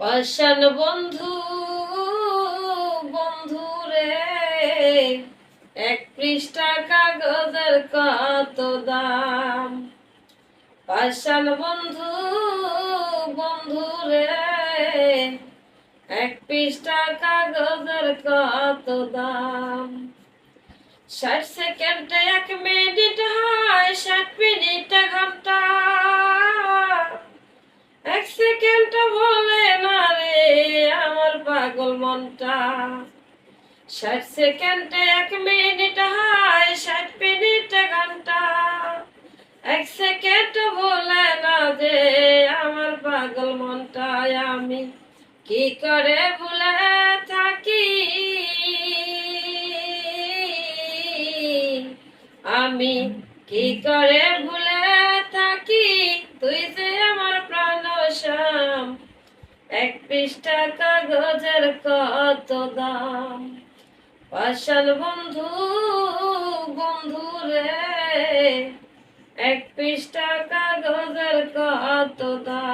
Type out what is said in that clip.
পাশান বন্ধু বন্ধু রে, এক পৃষ্ঠা কাগজের কত দাম? পাশান বন্ধু বন্ধু রে, এক পৃষ্ঠা কাগজের কত দাম? ষাট সেকেন্ডে এক মিনিট হয়, ষাট মিনিট ঘণ্টা। এক সেকেন্ড পাগল মনটা। ষাট সেকেন্ডে এক মিনিট হয়, ষাট মিনিট ঘণ্টা। এক সেকেন্ড বলে না যে আমার পাগল মনটা আমি কি করে ভুলে থাকি? আমি কি করে ভুলে এক পৃষ্ঠা কাগজের কত দাম? পাশাল বন্ধু বন্ধু রে এক পৃষ্ঠা কাগজের কত দাম?